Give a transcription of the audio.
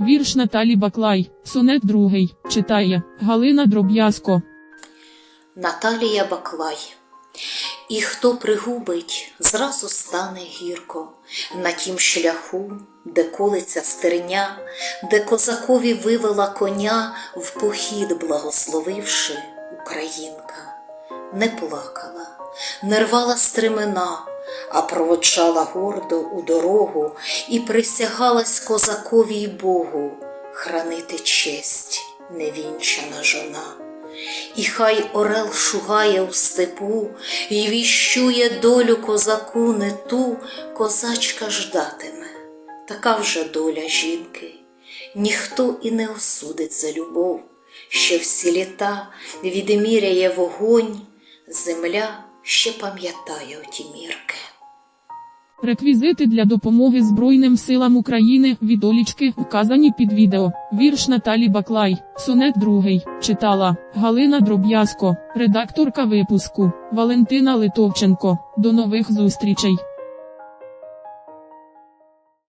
Вірш Наталі Баклай, сонет другий, читає Галина Дроб'язко. Наталія Баклай. І хто пригубить, зразу стане гірко на тім шляху, де колиться стерня, де козакові вивела коня в похід, благословивши Українка, не плакала, не рвала стремена, а проводжала гордо у дорогу і присягалась козакові й Богу хранити честь невінчана жона. І хай орел шугає у степу і віщує долю козаку не ту, козачка ждатиме, така вже доля жінки. Ніхто і не осудить за любов, що всі літа відміряє вогонь, земля ще пам'ятає оті мірки. Реквізити для допомоги Збройним силам України відолічки, указані під відео. Вірш Наталі Баклай, сонет другий, читала Галина Дроб'язко, редакторка випуску Валентина Литовченко. До нових зустрічей!